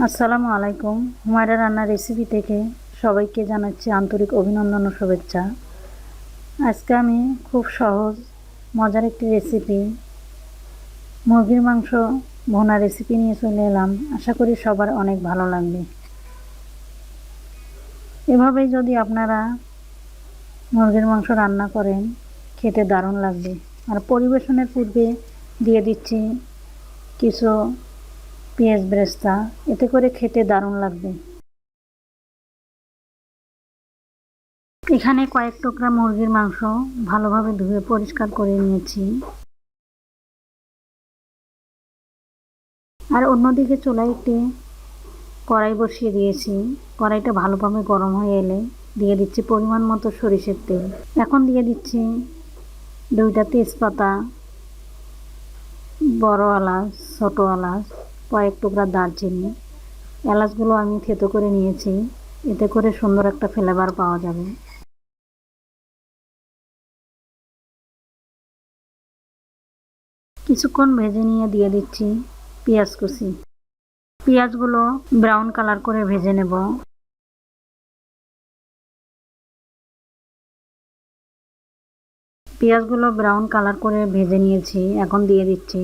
আসসালামু আলাইকুম। হুমায়রা রান্নার রেসিপি থেকে সবাইকে জানাচ্ছি আন্তরিক অভিনন্দন ও শুভেচ্ছা। আজকে আমি খুব সহজ, মজার একটি রেসিপি মুরগির মাংস ভোনা রেসিপি নিয়ে চলে এলাম। আশা করি সবার অনেক ভালো লাগবে। এভাবেই যদি আপনারা মুরগির মাংস রান্না করেন, খেতে দারুণ লাগবে। আর পরিবেশনের পূর্বে দিয়ে দিচ্ছি কিছু পেঁয়াজ ব্রেস্তা, এতে করে খেতে দারুণ লাগবে। এখানে কয়েক টুকরা মুরগির মাংস ভালোভাবে ধুয়ে পরিষ্কার করে নিয়েছি। আর অন্যদিকে চুলায় একটি কড়াই বসিয়ে দিয়েছি। কড়াইটা ভালোভাবে গরম হয়ে এলে দিয়ে দিচ্ছি পরিমাণ মতো সরিষের তেল। এখন দিয়ে দিচ্ছি দুইটা তেজপাতা, বড় এলাচ, ছোটো এলাচ কয়েক টুকরা দারচিনি। এলাচগুলো আমি থেতো করে নিয়েছি। এতে করে সুন্দর একটা ফ্লেভার পাওয়া যাবে। কিছুক্ষণ ভেজে নিয়ে দিয়ে দিচ্ছি পেঁয়াজ কুচি। পেঁয়াজগুলো ব্রাউন কালার করে ভেজে নেব। পেঁয়াজগুলো ব্রাউন কালার করে ভেজে নিয়েছি। এখন দিয়ে দিচ্ছি।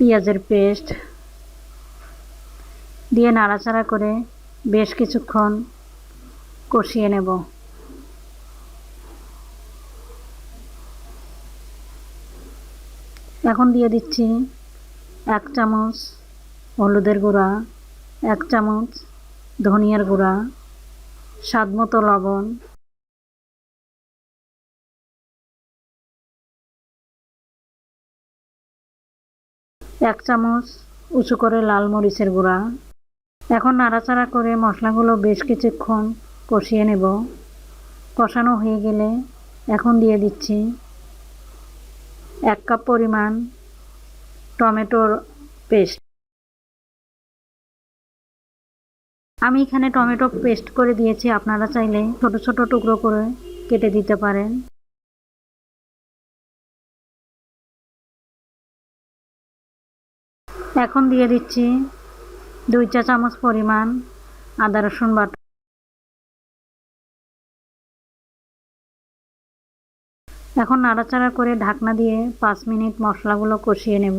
পেঁয়াজের পেস্ট দিয়ে নাড়াচাড়া করে বেশ কিছুক্ষণ কষিয়ে নেব। এখন দিয়ে দিচ্ছি এক চামচ হলুদের গুঁড়া, এক চামচ ধনিয়ার গুঁড়া স্বাদ মতো লবণ। এক চামচ উঁচু করে লাল মরিচের গুঁড়া। এখন নাড়াচাড়া করে মশলাগুলো বেশ কিছুক্ষণ কষিয়ে নেব। কষানো হয়ে গেলে এখন দিয়ে দিচ্ছি এক কাপ পরিমাণ টমেটোর পেস্ট। আমি এখানে টমেটো পেস্ট করে দিয়েছি, আপনারা চাইলে ছোট ছোট টুকরো করে কেটে দিতে পারেন। এখন দিয়ে দিচ্ছি দুই চা চামচ পরিমাণ আদা রসুন বাটা। এখন নাড়াচাড়া করে ঢাকনা দিয়ে পাঁচ মিনিট মশলাগুলো কষিয়ে নেব।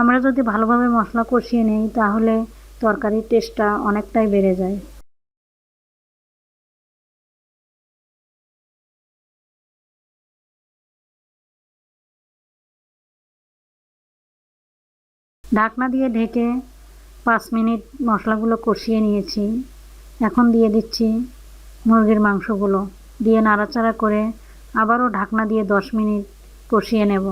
আমরা যদি ভালোভাবে মশলা কষিয়ে নেই, তাহলে তরকারির টেস্টটা অনেকটাই বেড়ে যায়। ঢাকনা দিয়ে ঢেকে পাঁচ মিনিট মশলাগুলো কষিয়ে নিয়েছি। এখন দিয়ে দিচ্ছি মুরগির মাংসগুলো। দিয়ে নাড়াচাড়া করে আবারও ঢাকনা দিয়ে দশ মিনিট কষিয়ে নেব।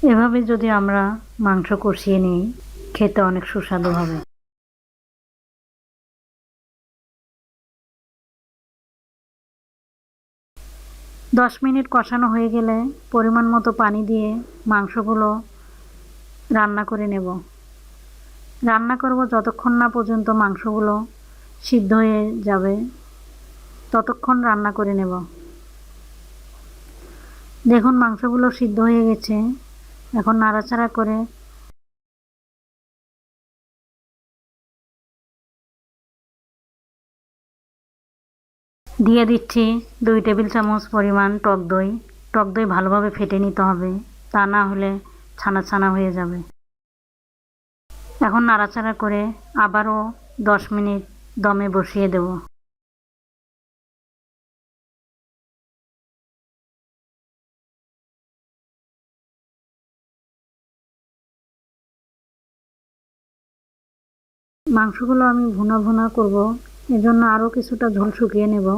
এভাবে যদি আমরা মাংস কষিয়ে নিই, খেতে অনেক সুস্বাদু হবে। দশ মিনিট কষানো হয়ে গেলে পরিমাণ মতো পানি দিয়ে মাংসগুলো রান্না করে নেব। রান্না করব যতক্ষণ না পর্যন্ত মাংসগুলো সিদ্ধ হয়ে যাবে, ততক্ষণ রান্না করে নেব। দেখুন মাংসগুলো সিদ্ধ হয়ে গেছে। এখন নাড়াচাড়া করে দিয়ে দিচ্ছি দুই টেবিল চামচ পরিমাণ টক দই। টক দই ভালোভাবে ফেটে নিতে হবে, তা না হলে ছানা ছানা হয়ে যাবে। এখন নাড়াচাড়া করে আবারও দশ মিনিট দমে বসিয়ে দেব। মাংসগুলো আমি ভুনা ভুনা করব। এজন্য আরও কিছুটা ঝোল শুকিয়ে নেব।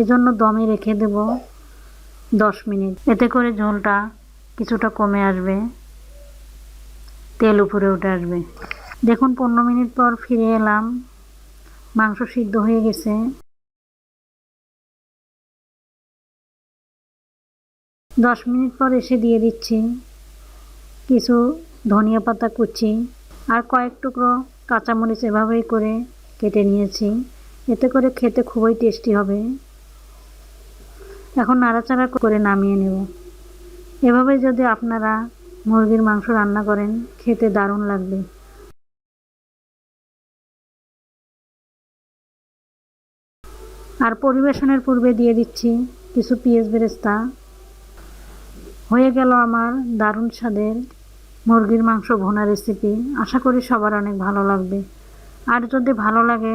এজন্য দমে রেখে দেব দশ মিনিট। এতে করে ঝোলটা কিছুটা কমে আসবে। তেল উপরে উঠে আসবে। দেখুন, পনেরো মিনিট পর ফিরে এলাম। মাংস সিদ্ধ হয়ে গেছে। দশ মিনিট পর এসে দিয়ে দিচ্ছি কিছু ধনিয়া পাতা কুচি। আর কয়েক টুকরো কাঁচামরিচ এভাবেই করে কেটে নিয়েছি। এতে করে খেতে খুবই টেস্টি হবে। এখন নাড়াচাড়া করে নামিয়ে নেব। এভাবে যদি আপনারা মুরগির মাংস রান্না করেন, খেতে দারুণ লাগবে। আর পরিবেশনের পূর্বে দিয়ে দিচ্ছি কিছু পেঁয়াজ বেরেস্তা। হয়ে গেল আমার দারুণ স্বাদের মুরগির মাংস ভুনা রেসিপি আশা করি সবার অনেক ভালো লাগবে। আর যদি ভালো লাগে